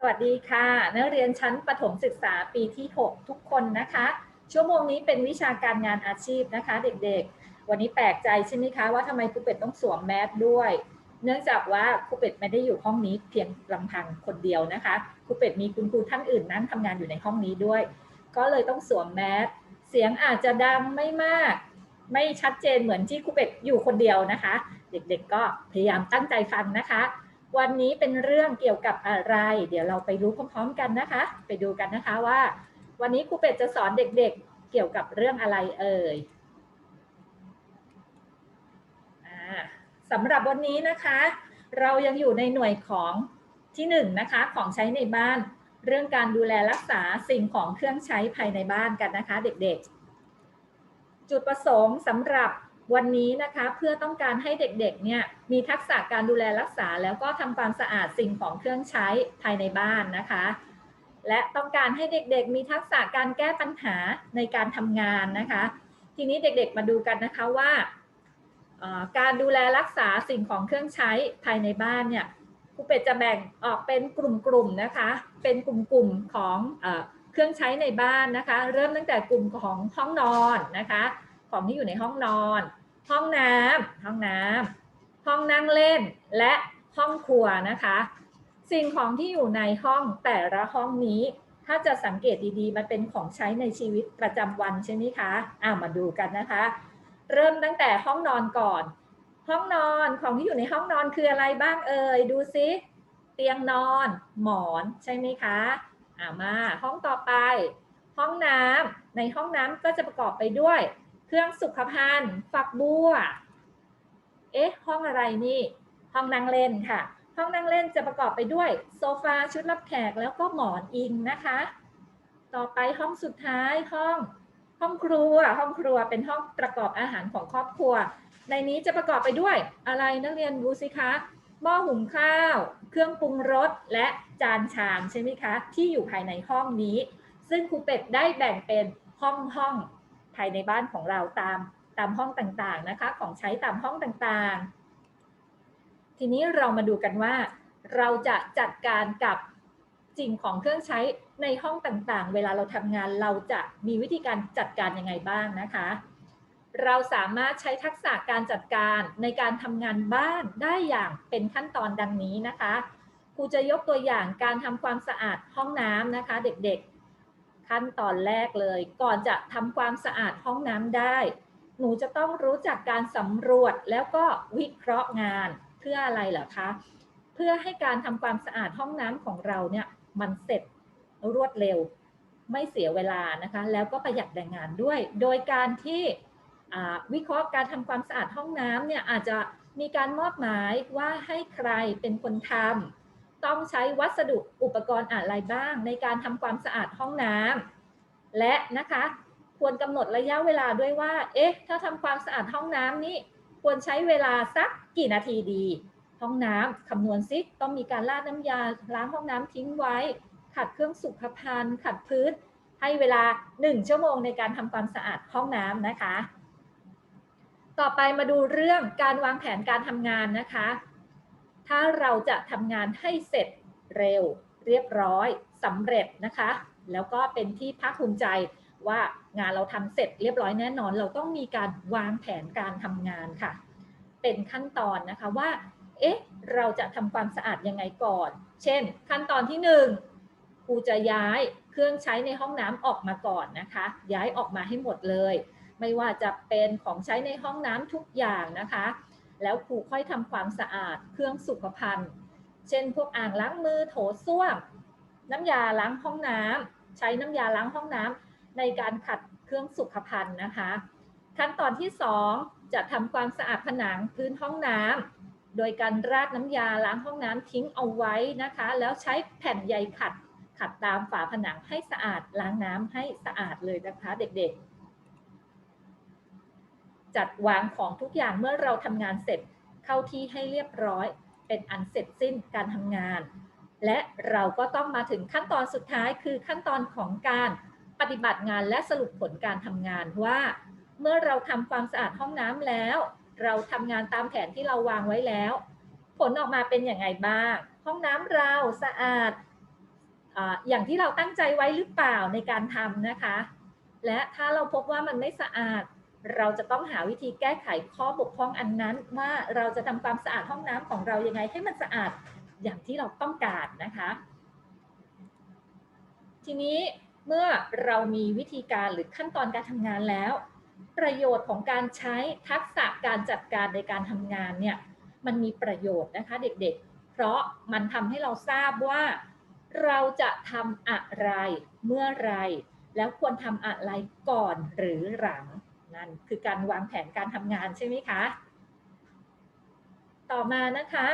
สวัสดีค่ะ นักเรียนชั้นประถมศึกษาปีที่ 6 ทุกคนนะคะ ชั่วโมงนี้เป็นวิชาการงานอาชีพนะคะ เด็กๆ วันนี้แปลกใจใช่ไหมคะว่าทำไมครูเป็ดต้องสวมแมสด้วย เนื่องจากว่าครูเป็ดไม่ได้อยู่ห้องนี้เพียงลำพังคนเดียวนะคะครูเป็ดมีคุณครูท่านอื่นนั่งทำงานอยู่ในห้องนี้ด้วย ก็เลยต้องสวมแมสเสียงอาจจะดังไม่มาก ไม่ชัดเจนเหมือนที่ครูเป็ดอยู่คนเดียวนะคะ เด็กๆ ก็พยายามตั้งใจฟังนะคะ วันนี้เป็นเรื่องเกี่ยวกับอะไร เดี๋ยวเราไปรู้พร้อมๆกันนะคะ ไปดูกันนะคะว่า วันนี้ครูเป็ดจะสอนเด็กๆ เกี่ยวกับเรื่องอะไรเอ่ยสำหรับวันนี้นะคะ เรายังอยู่ในหน่วยของที่หนึ่งนะคะของใช้ในบ้าน เรื่องการดูแลรักษาสิ่งของเครื่องใช้ภายในบ้านกันนะคะ เด็กๆ จุดประสงค์สำหรับ วันนี้นะคะเพื่อต้องการให้เด็กๆเนี่ยมีทักษะการดูแลรักษา แล้วก็ทำความสะอาดสิ่งของเครื่องใช้ภายในบ้านนะคะ และต้องการให้เด็กๆ มีทักษะการแก้ปัญหาในการทำงานนะคะ ทีนี้เด็กๆมาดูกันนะคะว่าการดูแลรักษาสิ่งของเครื่องใช้ภายในบ้านเนี่ยครูเป็ดจะแบ่งออกเป็นกลุ่มๆนะคะ เป็นกลุ่มๆของเครื่องใช้ในบ้านนะคะ เริ่มตั้งแต่กลุ่มของห้องนอนนะคะ ของที่อยู่ในห้องนอน ห้องน้ำห้องน้ำห้องนั่งเล่น และห้องครัวนะคะ สิ่งของที่อยู่ในห้องแต่ละห้องนี้ ถ้าจะสังเกตดีๆ มันเป็นของใช้ในชีวิตประจำวันใช่ไหมคะอ่ามาดูกันนะคะ เริ่มตั้งแต่ห้องนอนก่อน ห้องนอนของที่อยู่ในห้องนอนคืออะไรบ้างเอ่ยดูซิเตียงนอน หมอนใช่ไหมคะอ่ามาห้องต่อไป ห้องน้ำในห้องน้ำก็จะประกอบไปด้วย เครื่องสุขภัณฑ์ ฝักบัว เอ๊ะ ห้องอะไรนี่ ห้องนั่งเล่นค่ะ ห้องนั่งเล่นจะประกอบไปด้วยโซฟาชุดรับแขกแล้วก็หมอนอิงนะคะ ต่อไปห้องสุดท้ายห้อง ห้องครัว ห้องครัวเป็นห้องประกอบอาหารของครอบครัว ในนี้จะประกอบไปด้วยอะไรนักเรียนดูสิคะ หม้อหุงข้าว เครื่องปรุงรส และจานชามใช่ไหมคะ ที่อยู่ภายในห้องนี้ ซึ่งครูเป็ดได้แบ่งเป็นห้องห้อง ภายในบ้านของเราตามตามห้องต่างๆนะคะ ของใช้ตามห้องต่างๆ ทีนี้เรามาดูกันว่า เราจะจัดการกับสิ่งของเครื่องใช้ในห้องต่างๆ เวลาเราทำงานเราจะมีวิธีการจัดการยังไงบ้างนะคะ เราสามารถใช้ทักษะการจัดการในการทำงานบ้านได้อย่างเป็นขั้นตอนดังนี้นะคะครูจะยกตัวอย่างการทำความสะอาดห้องน้ำนะคะ เด็กๆ ขั้นตอนแรกเลย ก่อนจะทำความสะอาดห้องน้ำได้ หนูจะต้องรู้จักการสำรวจแล้วก็วิเคราะห์งานเพื่ออะไรเหรอคะ เพื่อให้การทำความสะอาดห้องน้ำของเราเนี่ยมันเสร็จรวดเร็ว ไม่เสียเวลานะคะ แล้วก็ประหยัดแรงงานด้วย โดยการที่วิเคราะห์การทำความสะอาดห้องน้ำเนี่ยอาจจะมีการมอบหมายว่าให้ใครเป็นคนทำ ต้องใช้วัสดุอุปกรณ์อะไรบ้าง ในการทำความสะอาดห้องน้ำและนะคะควรกำหนดระยะเวลาด้วยว่า เอ๊ะ ถ้าทำความสะอาดห้องน้ำนี้ควรใช้เวลาสักกี่นาทีดี ห้องน้ำคำนวณซิต้องมีการราดน้ำยาล้างห้องน้ำทิ้งไว้ ขัดเครื่องสุขภัณฑ์ขัดพื้น ให้เวลา 1 ชั่วโมงในการทำความสะอาดห้องน้ำนะคะ ต่อไปมาดูเรื่องการวางแผนการทำงานนะคะ ถ้าเราจะทำงานให้เสร็จเร็ว เรียบร้อยสำเร็จนะคะ แล้วก็เป็นที่ภาคภูมิใจว่างานเราทำเสร็จเรียบร้อยแน่นอน เราต้องมีการวางแผนการทำงานค่ะ เป็นขั้นตอนนะคะว่า เอ๊ะ เราจะทำความสะอาดยังไงก่อน เช่น ขั้นตอนที่1นึ่งครูจะย้ายเครื่องใช้ในห้องน้ำออกมาก่อนนะคะ ย้ายออกมาให้หมดเลย ไม่ว่าจะเป็นของใช้ในห้องน้ำทุกอย่างนะคะ แล้วครูค่อยทำความสะอาดเครื่องสุขภัณฑ์ เช่น พวกอ่างล้างมือโถส้วม น้ำยาล้างห้องน้ำใช้น้ำยาล้างห้องน้ำในการขัดเครื่องสุขภัณฑ์นะคะ ขั้นตอนที่ 2 จะทำความสะอาดผนังพื้นห้องน้ำโดยการราดน้ำยาล้างห้องน้ำทิ้งเอาไว้นะคะ แล้วใช้แผ่นใยขัดขัดตามฝาผนังให้สะอาดล้างน้ำให้สะอาดเลยนะคะเด็กๆ จัดวางของทุกอย่างเมื่อเราทำงานเสร็จเข้าที่ให้เรียบร้อย เป็นอันเสร็จสิ้นการทำงาน และเราก็ต้องมาถึงขั้นตอนสุดท้ายคือขั้นตอนของการปฏิบัติงานและสรุปผลการทำงานว่า เมื่อเราทำความสะอาดห้องน้ำแล้ว เราทำงานตามแผนที่เราวางไว้แล้ว ผลออกมาเป็นอย่างไรบ้าง ห้องน้ำเราสะอาดออย่างที่เราตั้งใจไว้หรือเปล่าในการทำนะคะ และถ้าเราพบว่ามันไม่สะอาด เราจะต้องหาวิธีแก้ไขข้อบกพร่องอันนั้น ว่าเราจะทำความสะอาดห้องน้ำของเรายังไงให้มันสะอาดอย่างที่เราต้องการนะคะ ทีนี้เมื่อเรามีวิธีการหรือขั้นตอนการทำงานแล้ว ประโยชน์ของการใช้ทักษะการจัดการในการทำงานเนี่ยมันมีประโยชน์นะคะเด็กๆ เพราะมันทำให้เราทราบว่า เราจะทำอะไรเมื่อไร แล้วควรทำอะไรก่อนหรือหลัง นั่นคือการวางแผนการทำงานใช่ไหมคะ ต่อมานะคะ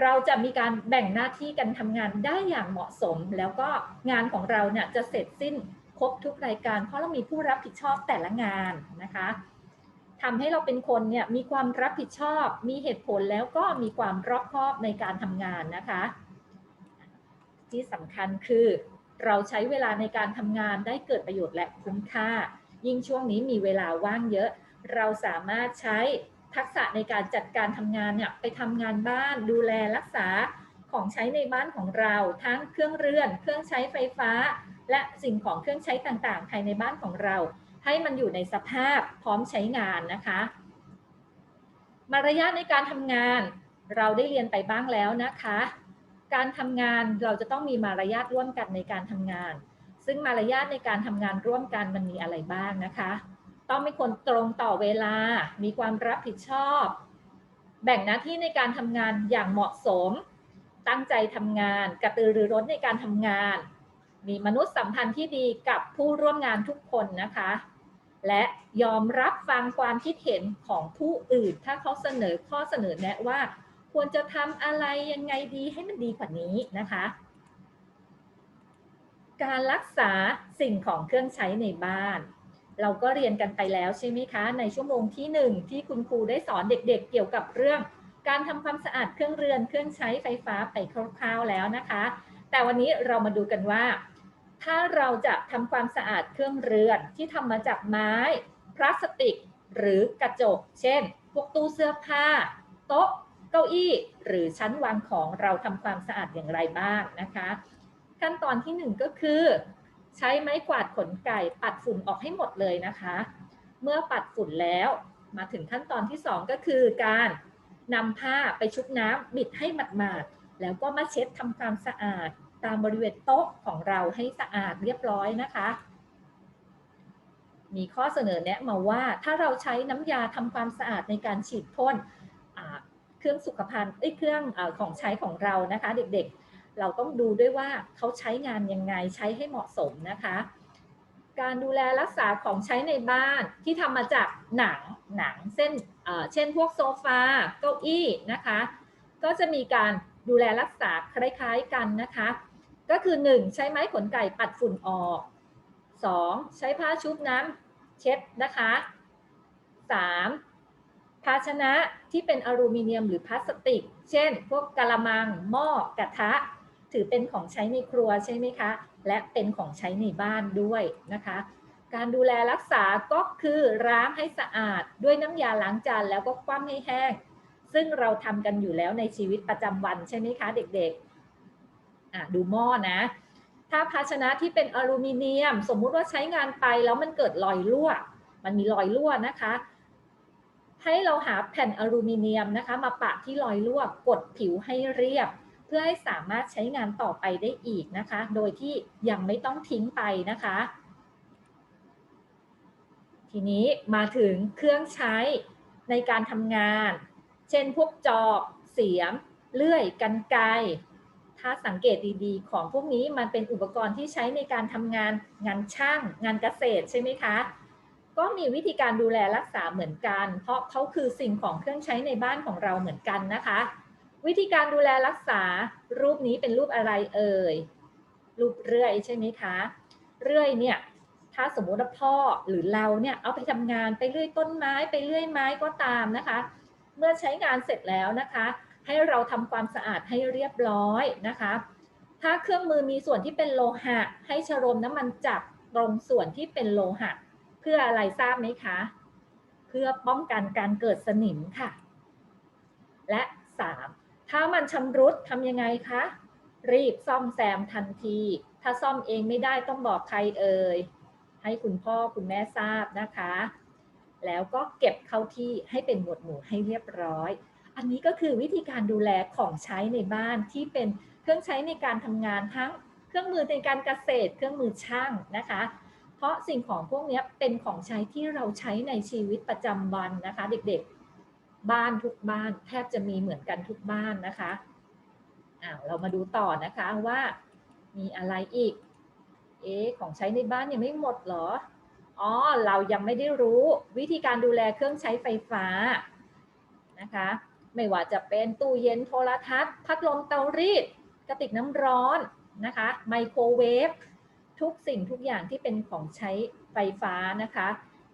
เราจะมีการแบ่งหน้าที่กันทำงานได้อย่างเหมาะสม แล้วก็งานของเราเนี่ยจะเสร็จสิ้นครบทุกรายการ เพราะเรามีผู้รับผิดชอบแต่ละงานนะคะทำให้เราเป็นคนเนี่ยมีความรับผิดชอบ มีเหตุผลแล้วก็มีความรอบคอบในการทำงานนะคะ ที่สำคัญคือเราใช้เวลาในการทำงานได้เกิดประโยชน์และคุ้มค่า ยิ่งช่วงนี้มีเวลาว่างเยอะ เราสามารถใช้ทักษะในการจัดการทำงานเนี่ยไปทำงานบ้านดูแลรักษาของใช้ในบ้านของเรา ทั้งเครื่องเรือน เครื่องใช้ไฟฟ้า และสิ่งของเครื่องใช้ต่างๆ ภายในบ้านของเรา ให้มันอยู่ในสภาพพร้อมใช้งานนะคะ มารยาทในการทำงานเราได้เรียนไปบ้างแล้วนะคะ การทำงานเราจะต้องมีมารยาทร่วมกันในการทำงาน ซึ่งมารยาทในการทำงานร่วมกันมันมีอะไรบ้างนะคะ ต้องเป็นคนตรงต่อเวลา มีความรับผิดชอบ แบ่งหน้าที่ในการทำงานอย่างเหมาะสม ตั้งใจทำงาน กระตือรือร้นในการทำงาน มีมนุษยสัมพันธ์ที่ดีกับผู้ร่วมงานทุกคนนะคะ และยอมรับฟังความคิดเห็นของผู้อื่น ถ้าเขาเสนอข้อเสนอแนะว่า ควรจะทำอะไรยังไงดีให้มันดีกว่านี้นะคะ การรักษาสิ่งของเครื่องใช้ในบ้าน เราก็เรียนกันไปแล้วใช่ไหมคะ ในชั่วโมงที่ 1 ที่คุณครูได้สอนเด็กๆ เกี่ยวกับเรื่อง การทำความสะอาดเครื่องเรือนเครื่องใช้ไฟฟ้าไปคร่าวๆแล้วนะคะ แต่วันนี้เรามาดูกันว่า ถ้าเราจะทำความสะอาดเครื่องเรือนที่ทำมาจากไม้ พลาสติก หรือกระจก เช่น พวกตู้เสื้อผ้า โต๊ะ เก้าอี้ หรือชั้นวางของเราทำความสะอาดอย่างไรบ้างนะคะ ขั้นตอนที่หนึ่งก็คือ ใช้ไม้กวาดขนไก่ปัดฝุ่นออกให้หมดเลยนะคะ เมื่อปัดฝุ่นแล้วมาถึงขั้นตอนที่สองก็คือการนำผ้าไปชุบน้ำบิดให้หมาดๆแล้วก็มาเช็ดทำความสะอาดตามบริเวณโต๊ะของเราให้สะอาดเรียบร้อยนะคะ มีข้อเสนอแนะมาว่าถ้าเราใช้น้ำยาทำความสะอาดในการฉีดพ่นเครื่องสุขภัณฑ์เอ้ยเครื่องอของใช้ของเรานะคะ เด็กๆ เราต้องดูด้วยว่าเขาใช้งานยังไงใช้ให้เหมาะสมนะคะ การดูแลรักษาของใช้ในบ้านที่ทำมาจากหนังหนังเส้นเช่นพวกโซฟาเก้าอี้นะคะ ก็จะมีการดูแลรักษาคล้ายๆกันนะคะ ก็คือ 1. ใช้ไม้ขนไก่ปัดฝุ่นออก 2. ใช้ผ้าชุบน้ำเช็ดนะคะ 3. ภาชนะที่เป็นอลูมิเนียมหรือพลาสติก เช่น พวกกะละมัง หม้อกระทะ ถือเป็นของใช้ในครัวใช่ไหมคะ และเป็นของใช้ในบ้านด้วยนะคะ การดูแลรักษาก็คือล้างให้สะอาด ด้วยน้ำยาล้างจานแล้วก็คว่ำให้แห้ง ซึ่งเราทำกันอยู่แล้วในชีวิตประจำวันใช่ไหมคะเด็กๆดูหม้อนะ ถ้าภาชนะที่เป็นอลูมิเนียม สมมุติว่าใช้งานไปแล้วมันเกิดรอยรั่ว มันมีรอยรั่วนะคะให้เราหาแผ่นอลูมิเนียมนะคะ มาปะที่รอยรั่วกดผิวให้เรียบ เพื่อให้สามารถใช้งานต่อไปได้อีกนะคะ โดยที่ยังไม่ต้องทิ้งไปนะคะ ทีนี้มาถึงเครื่องใช้ในการทำงาน เช่นพวกจอบเสียม เลื่อยกันไกถ้าสังเกตดีๆ ของพวกนี้มันเป็นอุปกรณ์ที่ใช้ในการทำงานงานช่าง งานเกษตรใช่ไหมคะ ก็มีวิธีการดูแลรักษาเหมือนกัน เพราะเขาคือสิ่งของเครื่องใช้ในบ้านของเราเหมือนกันนะคะ วิธีการดูแลรักษารูปนี้เป็นรูปอะไรเอ่ย รูปเรื่อยใช่ไหมคะ เรื่อยเนี่ย ถ้าสมมติว่าพ่อหรือเราเนี่ยเอาไปทำงานไปเลื่อยต้นไม้ไปเลื่อยไม้ก็ตามนะคะ เมื่อใช้งานเสร็จแล้วนะคะ ให้เราทำความสะอาดให้เรียบร้อยนะคะ ถ้าเครื่องมือมีส่วนที่เป็นโลหะ ให้ชโลมน้ำมันจับตรงส่วนที่เป็นโลหะ เพื่ออะไรทราบไหมคะ เพื่อป้องกันการเกิดสนิมค่ะ และ 3. ถ้ามันชำรุดทำยังไงคะ รีบซ่อมแซมทันที ถ้าซ่อมเองไม่ได้ต้องบอกใครเอ่ย ให้คุณพ่อคุณแม่ทราบนะคะ แล้วก็เก็บเข้าที่ให้เป็นหมวดหมู่ให้เรียบร้อย อันนี้ก็คือวิธีการดูแลของใช้ในบ้านที่เป็นเครื่องใช้ในการทำงานทั้งเครื่องมือในการเกษตร เครื่องมือช่างนะคะ เพราะสิ่งของพวกนี้เป็นของใช้ที่เราใช้ในชีวิตประจำวันนะคะ เด็กๆ บ้านทุกบ้านแทบจะมีเหมือนกันทุกบ้านนะคะอ้าวเรามาดูต่อนะคะว่ามีอะไรอีก เอ๊ของใช้ในบ้านยังไม่หมดเหรอ อ๋อ เรายังไม่ได้รู้วิธีการดูแลเครื่องใช้ไฟฟ้านะคะ ไม่ว่าจะเป็นตู้เย็นโทรทัศน์ พัดลมเตารีด กระติกน้ำร้อนนะคะ ไมโครเวฟ ทุกสิ่งทุกอย่างที่เป็นของใช้ไฟฟ้านะคะ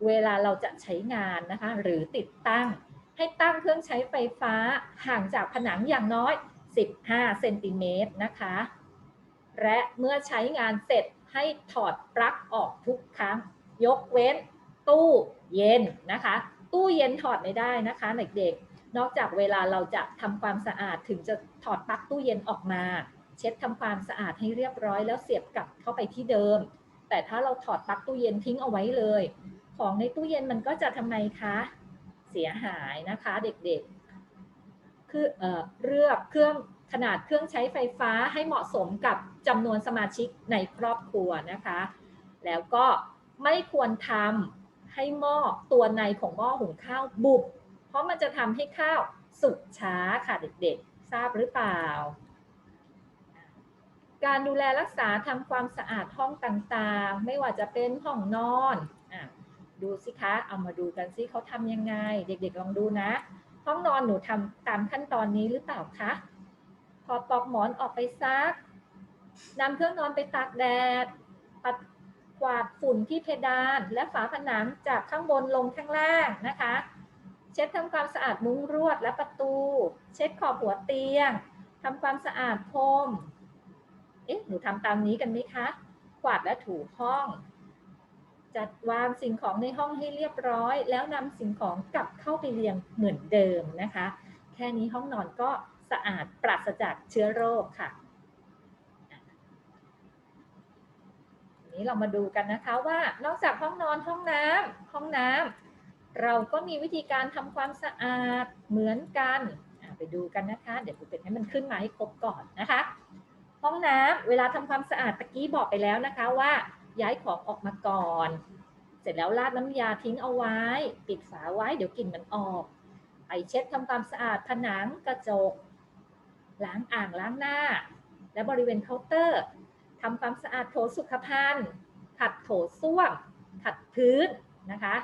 เวลาเราจะใช้งานนะคะ หรือติดตั้ง ให้ตั้งเครื่องใช้ไฟฟ้าห่างจากผนังอย่างน้อย 15 เซนติเมตรนะคะ และเมื่อใช้งานเสร็จให้ถอดปลั๊กออกทุกครั้ง ยกเว้นตู้เย็นนะคะ ตู้เย็นถอดไม่ได้นะคะเด็กๆ นอกจากเวลาเราจะทำความสะอาดถึงจะถอดปลั๊กตู้เย็นออกมา เช็ดทำความสะอาดให้เรียบร้อยแล้วเสียบกลับเข้าไปที่เดิม แต่ถ้าเราถอดปลั๊กตู้เย็นทิ้งเอาไว้เลย ของในตู้เย็นมันก็จะทำไมคะ เสียหายนะคะเด็กๆคือเอ่อเลือกเครื่องขนาดเครื่องใช้ไฟฟ้าให้เหมาะสมกับจำนวนสมาชิกในครอบครัวนะคะ แล้วก็ไม่ควรทำให้หม้อตัวในของหม้อหุงข้าวบุบ เพราะมันจะทำให้ข้าวสุกช้าค่ะเด็กๆ ทราบหรือเปล่า การดูแลรักษาทำความสะอาดห้องต่างๆ ไม่ว่าจะเป็นห้องนอน ดูสิคะ เอามาดูกันสิเขาทำยังไง เด็กๆลองดูนะ ห้องนอนหนูทำตามขั้นตอนนี้หรือเปล่าคะถอปอกหมอนออกไปซักนำเครื่องนอนไปตากแดด ปัดกวาดฝุ่นที่เพดาน และฝาผนังจากข้างบนลงข้างล่างนะคะ เช็ดทำความสะอาดมุ้งรวดและประตู เช็ดขอบหัวเตียงทำความสะอาดพรม เอ๊ะ หนูทำตามนี้กันไหมคะ กวาดและถูห้อง จัดวางสิ่งของในห้องให้เรียบร้อย แล้วนำสิ่งของกลับเข้าไปเรียงเหมือนเดิมนะคะ แค่นี้ห้องนอนก็สะอาดปราศจากเชื้อโรคค่ะทีนี้เรามาดูกันนะคะว่านอกจากห้องนอนห้องน้ำห้องน้ำเราก็มีวิธีการทำความสะอาดเหมือนกันไปดูกันนะคะ เดี๋ยวครูเป็ดให้มันขึ้นมาให้ครบก่อนนะคะ ห้องน้ำเวลาทำความสะอาดตะกี้บอกไปแล้วนะคะว่า ย้ายของออกมาก่อน เสร็จแล้วราดน้ำยาทิ้งเอาไว้ ปิดฝาไว้เดี๋ยวกลิ่นมันออกไปเช็ดทำความสะอาดผนังกระจก ล้างอ่างล้างหน้า และบริเวณเคาน์เตอร์ทำความสะอาดโถสุขภัณฑ์ขัดโถส้วมขัดพื้นนะคะ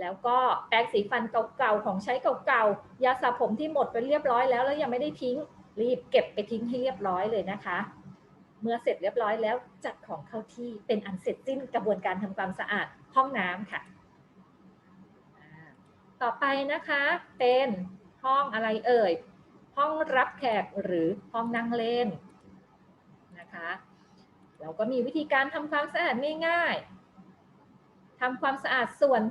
แล้วก็แปรงสีฟันเก่าๆของใช้เก่าๆยาสระผมที่หมดไปเรียบร้อยแล้วแล้วยังไม่ได้ทิ้งรีบเก็บไปทิ้งให้เรียบร้อยเลยนะคะ เมื่อเสร็จเรียบร้อยแล้วจัดของเข้าที่เป็นอันเสร็จสิ้นกระบวนการทำความสะอาดห้องน้ำค่ะ ต่อไปนะคะเป็นห้องอะไรเอ่ย ห้องรับแขกหรือห้องนั่งเล่นนะคะเราก็มีวิธีการทำความสะอาดง่ายๆทำความสะอาดส่วน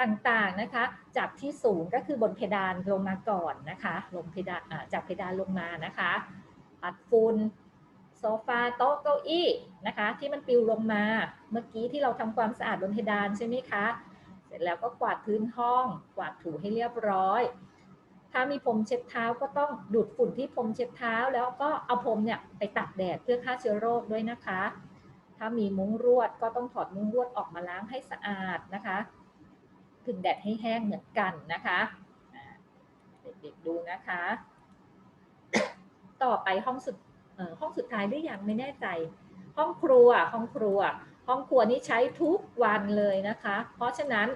ต่างๆนะคะจากที่สูงก็คือบนเพดานลงมาก่อนนะคะ ลงเพดานจากเพดานลงมานะคะ ปัดฝุ่น โซฟาโต๊ะเก้าอี้นะคะ ที่มันปลิวลงมาเมื่อกี้ที่เราทำความสะอาดบนเพดานใช่ไหมคะ เสร็จแล้วก็กวาดพื้นห้อง กวาดถูให้เรียบร้อย ถ้ามีพรมเช็ดเท้าก็ต้องดูดฝุ่นที่พรมเช็ดเท้า แล้วก็เอาพรมเนี่ยไปตากแดดเพื่อฆ่าเชื้อโรคด้วยนะคะ ถ้ามีมุ้งรวดก็ต้องถอดมุ้งรวดออกมาล้างให้สะอาดนะคะถึงแดดให้แห้งเหมือนกันนะคะเด็กๆดูนะคะ ต่อไปห้องสุด ห้องสุดท้ายหรือยังไม่แน่ใจ ห้องครัวห้องครัว ห้องครัวนี้ใช้ทุกวันเลยนะคะ เพราะฉะนั้น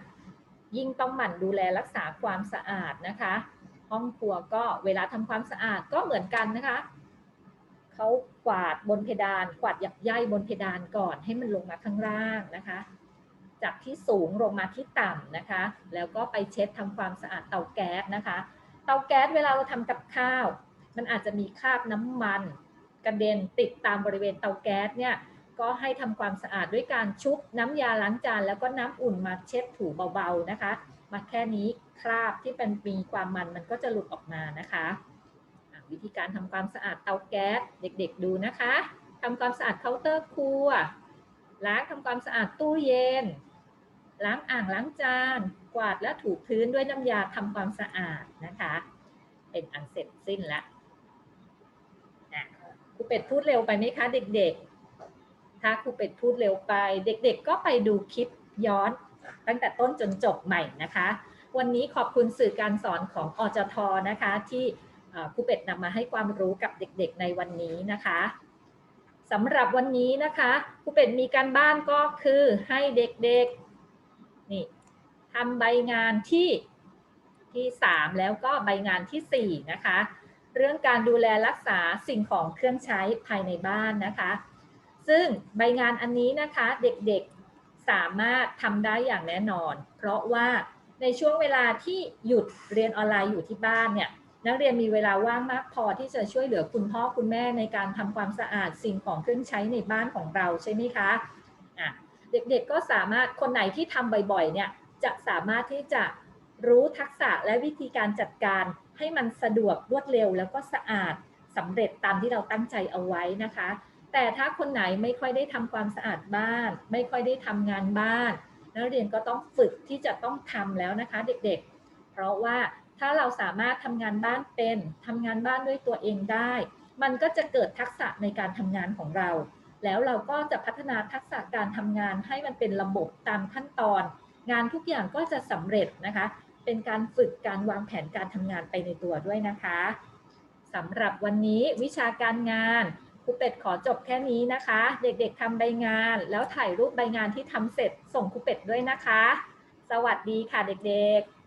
ยิ่งต้องหมั่นดูแลรักษาความสะอาดนะคะ ห้องครัวก็เวลาทำความสะอาดก็เหมือนกันนะคะเขากวาดบนเพดาน กวาดหยักใยบนเพดานก่อนให้มันลงมาข้างล่างนะคะ จากที่สูงลงมาที่ต่ำนะคะ แล้วก็ไปเช็ดทำความสะอาดเตาแก๊สนะคะ เตาแก๊สเวลาเราทำกับข้าว มันอาจจะมีคราบน้ำมัน กระเด็นติดตามบริเวณเตาแก๊สเนี่ยก็ให้ทำความสะอาดด้วยการชุบน้ำยาล้างจาน แล้วก็น้ำอุ่นมาเช็ดถูเบาๆนะคะ มาแค่นี้คราบที่เป็นมีความมันมันก็จะหลุดออกมานะคะ วิธีการทำความสะอาดเตาแก๊สเด็กๆดูนะคะทำความสะอาดเคาน์เตอร์ครัว ล้างทำความสะอาดตู้เย็น ล้างอ่างล้างจาน กวาดและถูพื้นด้วยน้ำยาทำความสะอาดนะคะ เป็นอันเสร็จสิ้นแล้วอะ เป็ดพูดเร็วไปไหมคะเด็กๆถ้าครูเป็ดพูดเร็วไป เด็กๆ ก็ไปดูคลิปย้อนตั้งแต่ต้นจนจบใหม่นะคะ วันนี้ขอบคุณสื่อการสอนของอจทนะคะ ที่ครูเป็ดนำมาให้ความรู้กับเด็กๆในวันนี้นะคะสำหรับวันนี้นะคะครูเป็ดมีการบ้านก็คือให้เด็กๆนี่ทำใบงานที่ที่ 3 แล้วก็ใบงานทีสี่4 นะคะ เรื่องการดูแลรักษาสิ่งของเครื่องใช้ภายในบ้านนะคะ ซึ่งใบงานอันนี้นะคะเด็กๆสามารถทำได้อย่างแน่นอน เพราะว่าในช่วงเวลาที่หยุดเรียนออนไลน์อยู่ที่บ้านเนี่ยนักเรียนมีเวลาว่างมากพอที่จะช่วยเหลือคุณพ่อคุณแม่ในการทำความสะอาดสิ่งของเครื่องใช้ในบ้านของเราใช่ไหมคะะเด็กๆก็สามารถคนไหนที่ทำบ่อยๆเนี่ยจะสามารถที่จะรู้ทักษะและวิธีการจัดการ ให้มันสะดวกรวดเร็ว แล้วก็สะอาดสำเร็จตามที่เราตั้งใจเอาไว้นะคะ แต่ถ้าคนไหนไม่ค่อยได้ทำความสะอาดบ้าน ไม่ค่อยได้ทำงานบ้าน นักเรียนก็ต้องฝึกที่จะต้องทำแล้วนะคะ เด็กๆ เพราะว่าถ้าเราสามารถทำงานบ้านเป็นทำงานบ้านด้วยตัวเองได้ มันก็จะเกิดทักษะในการทำงานของเรา แล้วเราก็จะพัฒนาทักษะการทำงานให้มันเป็นระบบตามขั้นตอน งานทุกอย่างก็จะสำเร็จนะคะ เป็นการฝึกการวางแผนการทำงานไปในตัวด้วยนะคะสำหรับวันนี้วิชาการงานครูเป็ดขอจบแค่นี้นะคะ เด็กๆทำใบงาน แล้วถ่ายรูปใบงานที่ทำเสร็จส่งครูเป็ดด้วยนะคะ สวัสดีค่ะเด็กๆ